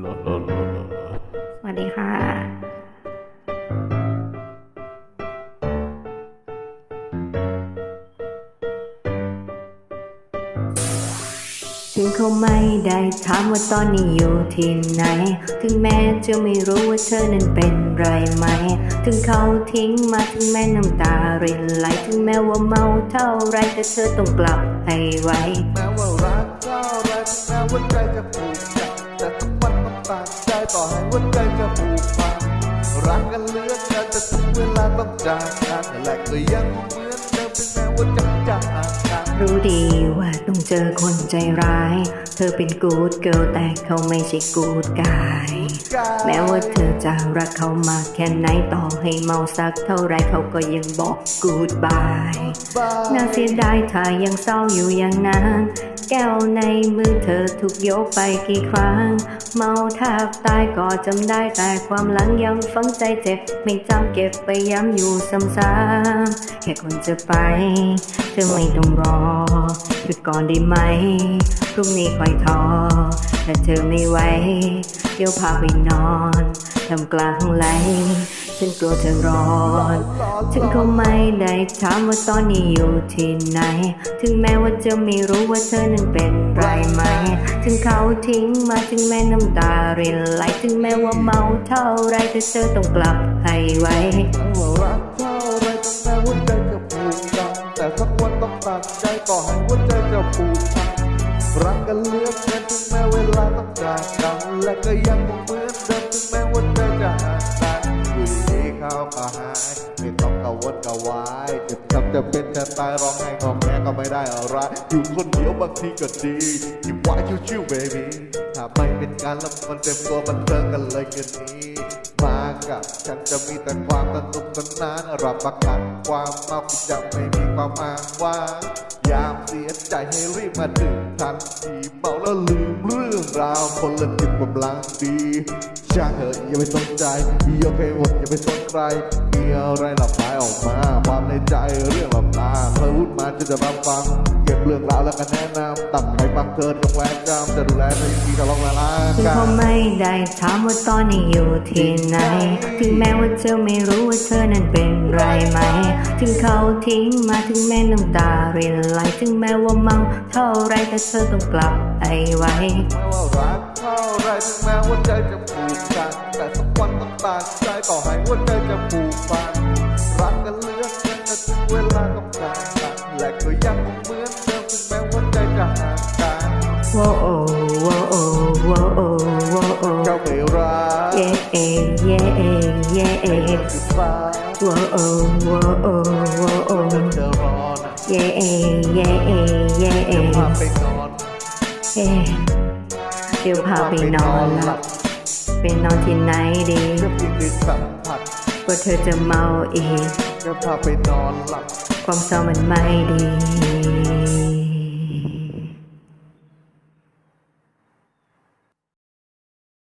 สวัสดีค่ะ ถึงเขาไม่ได้ถามว่าตอนนี้อยู่ที่ไหน ถึงแม้จะไม่รู้ว่าเธอนั้นเป็นไรไหม ถึงเขาทิ้งมาถึงแม้น้ำตารินไหล ถึงแม้ว่าเมาเท่าไรแต่เธอต้องกลับให้ไวแม้ว่ารักเท่าไรถึงแม้ว่าใจจะผูกพันแต่ทุกวัน ตัดใจต่อให้หัวใจจะผูกพันรักกันเลือกกันแต่ถึงเวลาต้องจากกันและก็ยังเหมือนเดิมถึงแม้ว่าจะจากกันรู้ดีว่าต้องเจอคนใจร้าย ธอเป็นกูดเกิลแต่เขาไม่ใช่กูดกาย แม้ว่าเธอจะรักเขามากแค่ไหนต่อให้เมาสักเท่าไรเขาก็ยังบอกกูดบายน่าเสียดายถ้ายังเศร้าอยู่อย่างนั้น แก้วในมือเธอถูกยกไปกี่ครั้ง เมาแทบตายก็จำได้แต่ความหลังยังฝังใจเจ็บ ไม่จำเก็บไปย้ำอยู่ซ้ำๆแค่คนจะไป เธอไม่ต้องรอ ยุดก่อนได้ไหม พรุ่งนี้ค่อยทอถ้าเธอไม่ไหวเดี๋ยวพาไปนอนทำกลางไหลฉันกลัวเธอร้อนถึงเขาไม่ได้ถามว่าตอนนี้อยู่ที่ไหน ถึงแม้ว่าจะไม่รู้ว่าเธอนั้นเป็นไรไหม ถึงเขาทิ้งมาถึงแม้น้ำตารินไหลถึงแม้ว่าเมาเท่าไรแต่เธอต้องกลับให้ไว สักวันต้องตัดใจต่อให้หัวใจจะผูกพันรักกันเลือเกินถึงแม้เวลาต้องจากกันและก็ยังคงเหมือนเดิมถึงแม้ว่าใจจะห่างกันอยู่ดีๆเข้าก็หายไม่ต้องกังวลกังวายเจ็บช้ำจะเป็นจะตายร้องไห้งอแงก็ไม่ได้อะไรอยู่คนเดียวบางทีก็ดีที่ไว้ชิวๆ baby ถ้าไม่เป็นการละมันเต็มตัวบันเทิงกันเลยคืนนี้ มากับฉันจะมีแต่ความสนุกสนานรับประกันความเมาที่จะไม่มีความอ้างว้างยามเสียใจให้รีบมาดื่มทันทีเมาแล้วลืมเรื่องราวคนละจิตกำลังดีช่างเถอะอย่าไปสนใจโอเคหมดอย่าไปสนใครมีอะไรหลับหายออกมา ความในใจเรื่องหลับตาเธอพูดมาจะจะมาฟัง ก็บเรื่องราวแล้วก็แนะนำตั้งใครฟังเธอต้องแวะจำจะดูแลเธออย่างดีตลอดเวลาถึงกัเขานไม่ได้ถามว่าตอนนี้อยู่ที่ไหน ถึงแม้ว่าเธอไม่รู้ว่าเธอนั้นเป็นไรไหม ถึงเขาทิ้งมาถึงแม้น้ำตารินไหลถึงแม้ว่าเมาเท่าไรแต่เธอต้องกลับไปไวไม่ว่ารักเท่าไรถึงแม้ว่าใจจะผูกกันแต่สักวันต้องตัดใจต่อให้ว่าใจจะผูกพันรักกันเหลือเกินแต่ถึงเวลาต้องจากกันและก็ยังคงเหมือ ว้โอโว้โอโว้โอโว้โอ้เจ้าไม่รักเย่เอเย่เอเย่เอคือฟ้าโว้โอโว้โอโว้โอเธอรอนเย่เอเย่เอเย่เอพาไปนอนเอ๊ะเดี๋ยวพาไปนอนหลับไปนอนที่ไหนดีจะเพียงได้สัมผัสว่าเธอจะเมาอีกจะพาไปนอนหลับความเศร้ามันไม่ดี